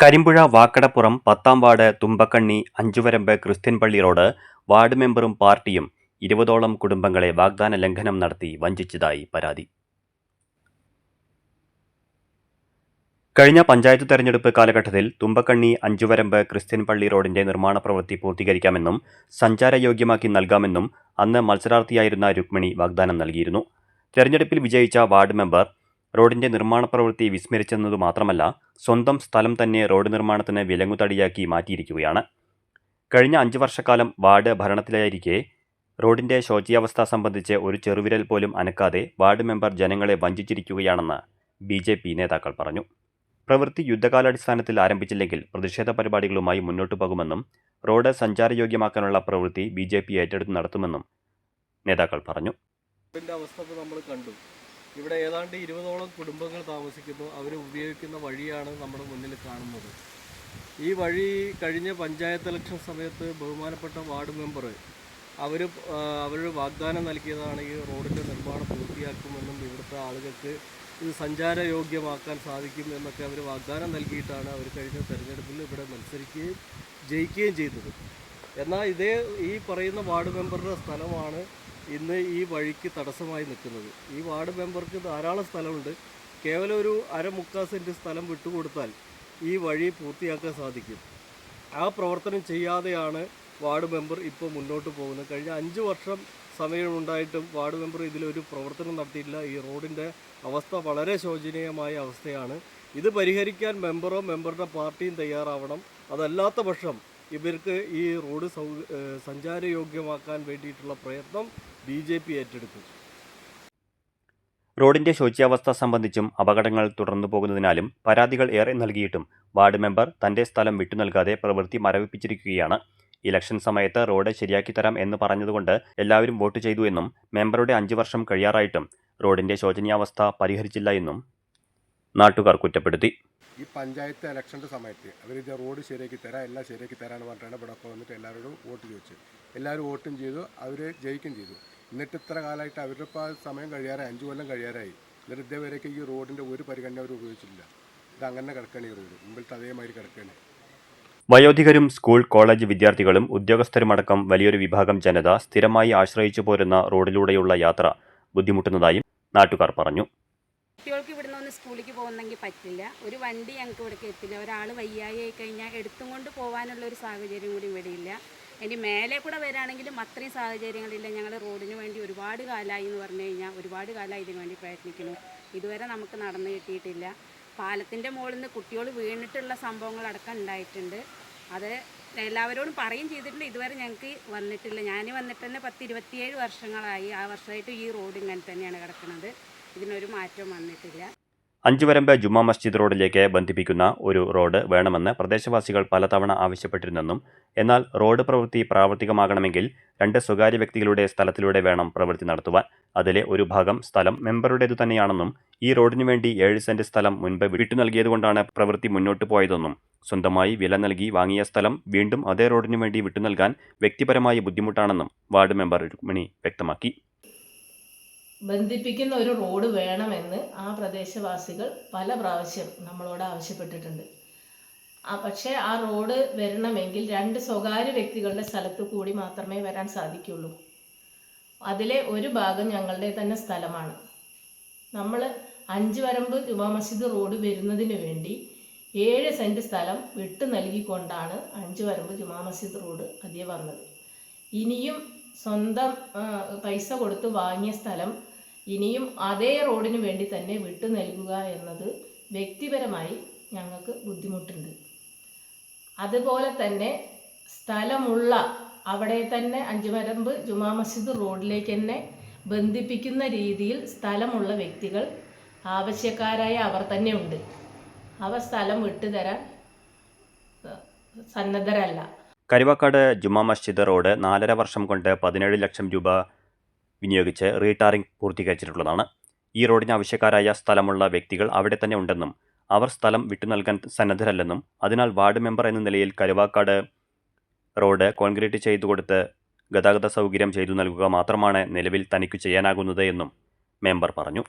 കരിമ്പുഴ വാക്കടപ്പുറം പത്താം ward Thumbakkanni Anchuvarambu Christian പള്ളി road ward മെമ്പറും പാർട്ടിയും ഇരുപതോളം കുടുംബങ്ങളെ വാഗ്ദാന ലംഘനം നടത്തി വഞ്ചിച്ചതായി പരാതി. കഴിഞ്ഞ പഞ്ചായത്ത് തെരഞ്ഞെടുപ്പ് കാലഘട്ടത്തിൽ തുമ്പക്കണ്ണി അഞ്ചുവരമ്പ് ക്രിസ്ത്യൻ പള്ളി റോഡിന്റെ നിർമ്മാണ പ്രവൃത്തി പൂർത്തീകരിക്കാമെന്നും സഞ്ചാരയോഗ്യമാക്കി നൽകാമെന്നും അന്ന് മത്സരാർത്ഥിയായിരുന്ന രുക്മിണി വാഗ്ദാനം നൽകിയിരുന്നു. തെരഞ്ഞെടുപ്പിൽ വിജയിച്ച വാർഡ് മെമ്പർ റോഡിന്റെ നിർമ്മാണ പ്രവൃത്തി വിസ്മരിച്ചെന്നതു മാത്രമല്ല സ്വന്തം സ്ഥലം തന്നെ റോഡ് നിർമ്മാണത്തിന് വിലങ്ങുതടിയാക്കി മാറ്റിയിരിക്കുകയാണ്. കഴിഞ്ഞ അഞ്ച് വർഷക്കാലം വാർഡ് ഭരണത്തിലായിരിക്കെ റോഡിന്റെ ശോചിയാവസ്ഥ സംബന്ധിച്ച് ഒരു ചെറുവിരൽ പോലും അനക്കാതെ വാർഡ് മെമ്പർ ജനങ്ങളെ വഞ്ചിച്ചിരിക്കുകയാണെന്ന് ബി ജെ പി നേതാക്കൾ പറഞ്ഞു. പ്രവൃത്തി യുദ്ധകാലാടിസ്ഥാനത്തിൽ ആരംഭിച്ചില്ലെങ്കിൽ പ്രതിഷേധ പരിപാടികളുമായി മുന്നോട്ടു പോകുമെന്നും റോഡ് സഞ്ചാരയോഗ്യമാക്കാനുള്ള പ്രവൃത്തി ബി ജെ പി ഏറ്റെടുത്ത് നടത്തുമെന്നും നേതാക്കൾ പറഞ്ഞു. അവസ്ഥ നമ്മൾ കണ്ടു. ഇവിടെ ഏതാണ്ട് ഇരുപതോളം കുടുംബങ്ങൾ താമസിക്കുന്നു. അവർ ഉപയോഗിക്കുന്ന വഴിയാണ് നമ്മുടെ മുന്നിൽ കാണുന്നത്. ഈ വഴി കഴിഞ്ഞ പഞ്ചായത്ത് ഇലക്ഷൻ സമയത്ത് ബഹുമാനപ്പെട്ട വാർഡ് മെമ്പർ അവർ അവർ വാഗ്ദാനം നൽകിയതാണ് ഈ റോഡിന്റെ നിർമ്മാണം പൂർത്തിയാക്കുമെന്നും ഇവിടുത്തെ ആളുകൾക്ക് ഇത് സഞ്ചാരയോഗ്യമാക്കാൻ സാധിക്കും എന്നൊക്കെ അവർ വാഗ്ദാനം നൽകിയിട്ടാണ് അവർ കഴിഞ്ഞ തെരഞ്ഞെടുപ്പിൽ ഇവിടെ മത്സരിക്കുകയും ജയിക്കുകയും ചെയ്തത്. എന്നാൽ ഇതേ ഈ പറയുന്ന വാർഡ് മെമ്പറുടെ സ്ഥലമാണ് ഇന്ന് ഈ വഴിക്ക് തടസ്സമായി നിൽക്കുന്നത്. ഈ വാർഡ് മെമ്പർക്ക് ധാരാളം സ്ഥലമുണ്ട്. കേവലം ഒരു അരമുക്കാൽ സെന്റ് സ്ഥലം വിട്ടുകൊടുത്താൽ ഈ വഴി പൂർത്തിയാക്കാൻ സാധിക്കും. ആ പ്രവർത്തനം ചെയ്യാതെയാണ് വാർഡ് മെമ്പർ ഇപ്പോൾ മുന്നോട്ട് പോകുന്നത്. കഴിഞ്ഞ അഞ്ച് വർഷം സമയമുണ്ടായിട്ടും വാർഡ് മെമ്പർ ഇതിലൊരു പ്രവർത്തനം നടത്തിയിട്ടില്ല. ഈ റോഡിന്റെ അവസ്ഥ വളരെ ശോചനീയമായ അവസ്ഥയാണ്. ഇത് പരിഹരിക്കാൻ മെമ്പറോ മെമ്പറുടെ പാർട്ടിയും തയ്യാറാവണം. അതല്ലാത്ത പക്ഷം ഇവർക്ക് ഈ റോഡ് സൗ സഞ്ചാരയോഗ്യമാക്കാൻ വേണ്ടിയിട്ടുള്ള പ്രയത്നം ബി ജെ പി ഏറ്റെടുക്കും റോഡിന്റെ ശോച്യാവസ്ഥ സംബന്ധിച്ചും അപകടങ്ങൾ തുടർന്നു പോകുന്നതിനാലും പരാതികൾ ഏറെ നൽകിയിട്ടും വാർഡ് മെമ്പർ തന്റെ സ്ഥലം വിട്ടു നൽകാതെ പ്രവൃത്തി മരവിപ്പിച്ചിരിക്കുകയാണ്. ഇലക്ഷൻ സമയത്ത് റോഡ് ശരിയാക്കി തരാം എന്ന് പറഞ്ഞതുകൊണ്ട് എല്ലാവരും വോട്ട് ചെയ്തു എന്നും മെമ്പറുടെ അഞ്ചു വർഷം കഴിയാറായിട്ടും റോഡിന്റെ ശോചനീയാവസ്ഥ പരിഹരിച്ചില്ല എന്നും നാട്ടുകാർ കുറ്റപ്പെടുത്തി. ഈ പഞ്ചായത്ത് ഇലക്ഷന്റെ സമയത്ത് അവർ ഇത് റോഡ് ശരിയാക്കി തരാം എല്ലാം ശരിയാക്കി തരാമെന്ന് പറഞ്ഞിട്ടാണ് ഇവിടെ വന്നിട്ട് എല്ലാവരോടും വോട്ട് ചോദിച്ചു എല്ലാവരും വോട്ടും ചെയ്തു അവർ ജയിക്കുകയും ചെയ്തു. എന്നിട്ട് ഇത്ര കാലമായിട്ട് അവരുടെ ഇപ്പോൾ ആ സമയം കഴിയാറായി അഞ്ച് കൊല്ലം കഴിയാറായി. എന്നിട്ട് ഇതേവരെയൊക്കെ ഈ റോഡിന്റെ ഒരു പരിഗണന അവർ ഉപയോഗിച്ചിട്ടില്ല. ഇത് അങ്ങനെ കിടക്കണേ റോഡ്. മുമ്പിലത്തെ അതേമാതിരി കിടക്കുകയാണ് വയോധികരും സ്കൂൾ കോളേജ് വിദ്യാർത്ഥികളും ഉദ്യോഗസ്ഥരുമടക്കം വലിയൊരു വിഭാഗം ജനത സ്ഥിരമായി ആശ്രയിച്ചു പോരുന്ന റോഡിലൂടെയുള്ള യാത്ര ബുദ്ധിമുട്ടുന്നതായും നാട്ടുകാർ പറഞ്ഞു. കുട്ടികൾക്ക് ഇവിടുന്ന് ഒന്ന് സ്കൂളിലേക്ക് പോകുന്നെങ്കിൽ പറ്റില്ല. ഒരു വണ്ടി ഞങ്ങൾക്ക് ഇവിടേക്ക് എത്തില്ല. ഒരാൾ വയ്യായി ആയി കഴിഞ്ഞാൽ എടുത്തും കൊണ്ട് പോകാനുള്ള ഒരു സാഹചര്യം കൂടി ഇവിടെ ഇല്ല ഇനി മേലെ കൂടെ വരാണെങ്കിലും അത്രയും സാഹചര്യങ്ങളില്ല. ഞങ്ങൾ റോഡിന് വേണ്ടി ഒരുപാട് കാലമായി എന്ന് പറഞ്ഞു കഴിഞ്ഞാൽ ഒരുപാട് കാലമായി ഇതിനു വേണ്ടി പ്രയത്നിക്കുന്നു. ഇതുവരെ നമുക്ക് നടന്നു കിട്ടിയിട്ടില്ല. പാലത്തിന്റെ മുകളിൽ നിന്ന് കുട്ടികൾ വീണിട്ടുള്ള സംഭവങ്ങളടക്കം ഉണ്ടായിട്ടുണ്ട്. അത് എല്ലാവരോടും പറയും ചെയ്തിട്ടുണ്ട്. ഇതുവരെ ഞങ്ങൾക്ക് വന്നിട്ടില്ല. ഞാൻ വന്നിട്ട് തന്നെ പത്ത് ഇരുപത്തിയേഴ് വർഷങ്ങളായി. ആ വർഷമായിട്ട് ഈ റോഡ് ഇങ്ങനെ തന്നെയാണ് കിടക്കുന്നത്. ഇതിനൊരു മാറ്റം വന്നിട്ടില്ല. അഞ്ചുവരമ്പ് ജുമാ മസ്ജിദ് റോഡിലേക്ക് ബന്ധിപ്പിക്കുന്ന ഒരു റോഡ് വേണമെന്ന് പ്രദേശവാസികൾ പലതവണ ആവശ്യപ്പെട്ടിരുന്നെന്നും എന്നാൽ റോഡ് പ്രവൃത്തി പ്രാവർത്തികമാകണമെങ്കിൽ രണ്ട് സ്വകാര്യ വ്യക്തികളുടെ സ്ഥലത്തിലൂടെ വേണം പ്രവൃത്തി നടത്തുവാൻ. അതിലെ ഒരു ഭാഗം സ്ഥലം മെമ്പറുടേതു തന്നെയാണെന്നും ഈ റോഡിനു വേണ്ടി ഏഴ് സെന്റ് സ്ഥലം മുൻപ് വിട്ടു നൽകിയതുകൊണ്ടാണ് പ്രവൃത്തി മുന്നോട്ട് പോയതെന്നും. സ്വന്തമായി വില നൽകി വാങ്ങിയ സ്ഥലം വീണ്ടും അതേ റോഡിനു വേണ്ടി വിട്ടു നൽകാൻ വ്യക്തിപരമായ ബുദ്ധിമുട്ടാണെന്നും വാർഡ് മെമ്പർ രുക്മിണി വ്യക്തമാക്കി. ബന്ധിപ്പിക്കുന്ന ഒരു റോഡ് വേണമെന്ന് ആ പ്രദേശവാസികൾ പല പ്രാവശ്യം നമ്മളോട് ആവശ്യപ്പെട്ടിട്ടുണ്ട്. പക്ഷേ ആ റോഡ് വരണമെങ്കിൽ രണ്ട് സ്വകാര്യ വ്യക്തികളുടെ സ്ഥലത്ത് കൂടി മാത്രമേ വരാൻ സാധിക്കുള്ളൂ. അതിലെ ഒരു ഭാഗം ഞങ്ങളുടെ തന്നെ സ്ഥലമാണ്. നമ്മൾ അഞ്ച് വരമ്പ് ജുമാ മസ്ജിദ് റോഡ് വരുന്നതിന് വേണ്ടി ഏഴ് സെന്റ് സ്ഥലം വിട്ടു നൽകിക്കൊണ്ടാണ് അഞ്ച് വരമ്പ് ജുമാ മസ്ജിദ് റോഡ് അതിയെ വന്നത്. ഇനിയും സ്വന്തം പൈസ കൊടുത്ത് വാങ്ങിയ സ്ഥലം ഇനിയും അതേ റോഡിന് വേണ്ടി തന്നെ വിട്ടു നൽകുക എന്നത് വ്യക്തിപരമായി ഞങ്ങൾക്ക് ബുദ്ധിമുട്ടുണ്ട്. അതുപോലെ തന്നെ സ്ഥലമുള്ള അവിടെ തന്നെ അഞ്ചുമരമ്പ് ജുമാ മസ്ജിദ് റോഡിലേക്ക് തന്നെ ബന്ധിപ്പിക്കുന്ന രീതിയിൽ സ്ഥലമുള്ള വ്യക്തികൾ ആവശ്യക്കാരായ അവർ തന്നെ ഉണ്ട് അവർ സ്ഥലം വിട്ടുതരാൻ സന്നദ്ധരല്ല. കരുവാക്കാട് ജുമാ മസ്ജിദ് റോഡ് നാലര വർഷം കൊണ്ട് പതിനേഴ് ലക്ഷം രൂപ വിനിയോഗിച്ച് റീടാറിംഗ് പൂർത്തീകരിച്ചിട്ടുള്ളതാണ്. ഈ റോഡിന് ആവശ്യക്കാരായ സ്ഥലമുള്ള വ്യക്തികൾ അവിടെ തന്നെ ഉണ്ടെന്നും അവർ സ്ഥലം വിട്ടു നൽകാൻ സന്നദ്ധരല്ലെന്നും അതിനാൽ വാർഡ് മെമ്പർ എന്ന നിലയിൽ കരുവാക്കാട് റോഡ് കോൺക്രീറ്റ് ചെയ്തു കൊടുത്ത് ഗതാഗത സൗകര്യം ചെയ്തു നൽകുക മാത്രമാണ് നിലവിൽ തനിക്ക് ചെയ്യാനാകുന്നത് എന്നും മെമ്പർ പറഞ്ഞു.